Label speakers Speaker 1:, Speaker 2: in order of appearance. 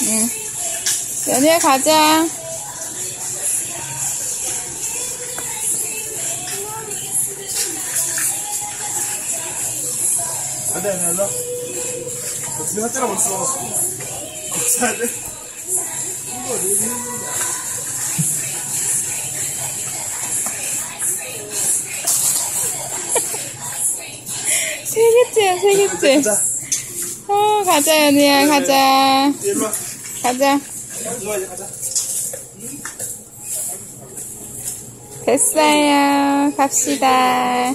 Speaker 1: 응. 연희야 가자.
Speaker 2: 안돼 안돼 안돼 지금 한 자랑 벌써 고쳐야
Speaker 1: 돼세 개째야, 세 개째.
Speaker 2: 자
Speaker 1: 어, 가자, 연희야, 가자.
Speaker 2: 일로 와
Speaker 1: 가자.
Speaker 2: 일로 와 이제 가자
Speaker 1: 됐어요. 갑시다.